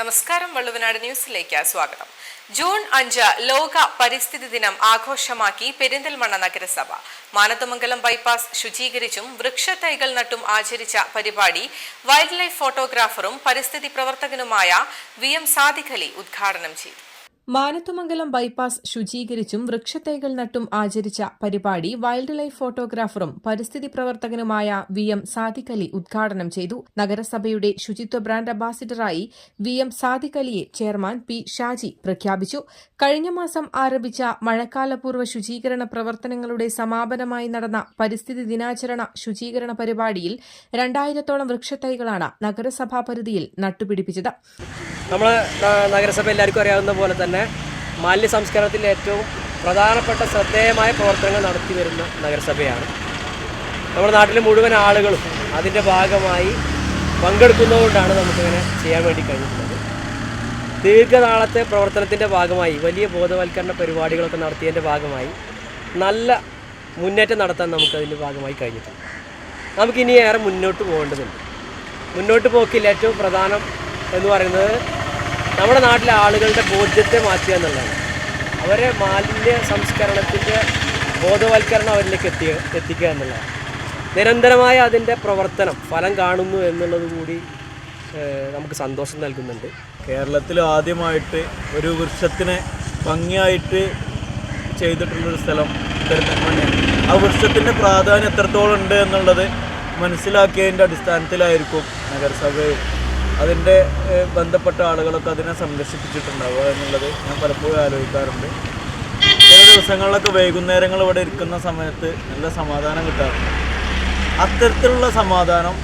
നമസ്കാരം വള്ളുവനാട് ന്യൂസിലേക്ക് സ്വാഗതം. ജൂൺ അഞ്ച് ലോക പരിസ്ഥിതി ദിനം ആഘോഷമാക്കി പെരിന്തൽമണ്ണ നഗരസഭ. മാനത്തമംഗലം ബൈപ്പാസ് ശുചീകരിച്ചും വൃക്ഷത്തൈകൾ നട്ടും ആചരിച്ച പരിപാടി വൈൽഡ് ലൈഫ് ഫോട്ടോഗ്രാഫറും പരിസ്ഥിതി പ്രവർത്തകനുമായ വി എം സാദിഖലി ഉദ്ഘാടനം ചെയ്തു. മാനത്തുമംഗലം ബൈപ്പാസ് ശുചീകരിച്ചും വൃക്ഷത്തൈകൾ നട്ടും ആചരിച്ച പരിപാടി വൈൽഡ് ലൈഫ് ഫോട്ടോഗ്രാഫറും പരിസ്ഥിതി പ്രവർത്തകനുമായ വി എം സാദിഖ് ഉദ്ഘാടനം ചെയ്തു. നഗരസഭയുടെ ശുചിത്വ ബ്രാൻഡ് അംബാസിഡറായി വി എം സാദിഖ് അലിയെ ചെയർമാൻ പി ഷാജി പ്രഖ്യാപിച്ചു. കഴിഞ്ഞ മാസം ആരംഭിച്ച മഴക്കാലപൂർവ ശുചീകരണ പ്രവർത്തനങ്ങളുടെ സമാപനമായി നടന്ന പരിസ്ഥിതി ദിനാചരണ ശുചീകരണ പരിപാടിയിൽ രണ്ടായിരത്തോളം വൃക്ഷത്തൈകളാണ് നഗരസഭാ പരിധിയിൽ നട്ടുപിടിപ്പിച്ചത്. നമ്മൾ നഗരസഭ എല്ലാവർക്കും അറിയാവുന്ന പോലെ തന്നെ മാലിന്യ സംസ്കരണത്തിൽ ഏറ്റവും പ്രധാനപ്പെട്ട ശ്രദ്ധേയമായ പ്രവർത്തനങ്ങൾ നടത്തി വരുന്ന നഗരസഭയാണ്. നമ്മുടെ നാട്ടിലെ മുഴുവൻ ആളുകളും അതിന്റെ ഭാഗമായി പങ്കെടുക്കുന്നതുകൊണ്ടാണ് നമുക്കിങ്ങനെ ചെയ്യാൻ വേണ്ടി കഴിഞ്ഞിട്ടുള്ളത്. ദീർഘനാളത്തെ പ്രവർത്തനത്തിന്റെ ഭാഗമായി വലിയ ബോധവൽക്കരണ പരിപാടികളൊക്കെ നടത്തിയതിന്റെ ഭാഗമായി നല്ല മുന്നേറ്റം നടത്താൻ നമുക്കതിന്റെ ഭാഗമായി കഴിഞ്ഞിട്ടുണ്ട്. നമുക്കിനി ഏറെ മുന്നോട്ട് പോകേണ്ടതുണ്ട്. മുന്നോട്ട് പോക്കിൽ ഏറ്റവും പ്രധാനം എന്ന് പറയുന്നത് നമ്മുടെ നാട്ടിലെ ആളുകളുടെ ബോധ്യത്തെ മാറ്റുക എന്നുള്ളതാണ്. അവരെ മാലിന്യ സംസ്കരണത്തിന്റെ ബോധവൽക്കരണം അവരിലേക്ക് എത്തിയ എത്തിക്കുക എന്നുള്ളതാണ്. നിരന്തരമായ അതിന്റെ പ്രവർത്തനം ഫലം കാണുന്നു എന്നുള്ളത് കൂടി നമുക്ക് സന്തോഷം നൽകുന്നുണ്ട്. കേരളത്തിൽ ആദ്യമായിട്ട് ഒരു വൃക്ഷത്തിനെ ഭംഗിയായിട്ട് ചെയ്തിട്ടുള്ളൊരു സ്ഥലം പെരിന്തൽമണ്ണയാണ്. ആ വൃക്ഷത്തിന്റെ പ്രാധാന്യം എത്രത്തോളം ഉണ്ട് എന്നുള്ളത് മനസ്സിലാക്കിയതിന്റെ അടിസ്ഥാനത്തിലായിരിക്കും നഗരസഭയും അതിന്റെ ബന്ധപ്പെട്ട ആളുകളൊക്കെ അതിനെ സംരക്ഷിപ്പിച്ചിട്ടുണ്ടാവുക എന്നുള്ളത് ഞാൻ പലപ്പോഴും ആലോചിക്കാറുണ്ട്. ചില ദിവസങ്ങളിലൊക്കെ വൈകുന്നേരങ്ങൾ ഇവിടെ ഇരിക്കുന്ന സമയത്ത് നല്ല സമാധാനം കിട്ടാറുണ്ട്. അത്തരത്തിലുള്ള സമാധാനം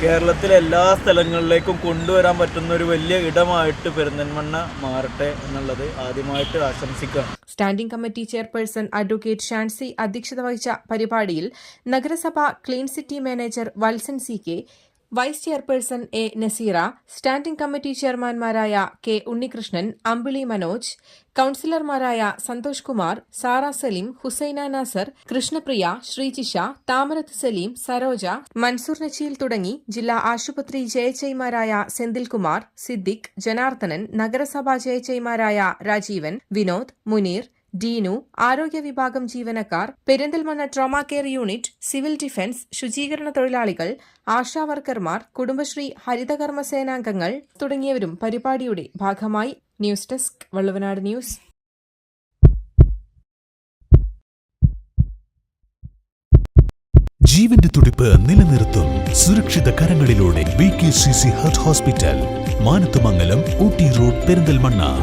കേരളത്തിലെ എല്ലാ സ്ഥലങ്ങളിലേക്കും കൊണ്ടുവരാൻ പറ്റുന്ന ഒരു വലിയ ഇടമായിട്ട് പെരുന്തൻമണ്ണ മാറട്ടെ എന്നുള്ളത് ആദ്യമായിട്ട് ആശംസിക്കുകയാണ്. Standing committee chairperson advocate Shansi അധ്യക്ഷത വഹിച്ച പരിപാടിയിൽ നഗരസഭ clean city manager Valsan C K vice chairperson A Nazeera standing committee ചെയർമാൻമാരായ K Unnikrishnan Ambili Manoj കൌൺസിലർമാരായ സന്തോഷ് കുമാർ സാറ സലീം ഹുസൈന നാസർ കൃഷ്ണപ്രിയ ശ്രീജിഷ താമരത്ത് സലീം സരോജ മൻസൂർ നച്ചിയിൽ തുടങ്ങി ജില്ലാ ആശുപത്രി ജയച്ചൈമാരായ സെന്തിൽകുമാർ സിദ്ദിഖ് ജനാർദ്ദനൻ നഗരസഭാ ജയച്ചൈമാരായ രാജീവൻ വിനോദ് മുനീർ ഡീനു ആരോഗ്യ വിഭാഗം ജീവനക്കാർ Perinthalmanna trauma care unit civil defence ശുചീകരണ തൊഴിലാളികൾ ആശാവർക്കർമാർ കുടുംബശ്രീ ഹരിതകർമ്മ സേനാംഗങ്ങൾ തുടങ്ങിയവരും പരിപാടിയുടെ ഭാഗമായി. News desk Valluvanad news. ജീവന്റെ തുടിപ്പ് നിലനിർത്തും സുരക്ഷിത കരങ്ങളിലൂടെ B K C C heart hospital Manathumangalam Ooty road Perinthalmanna.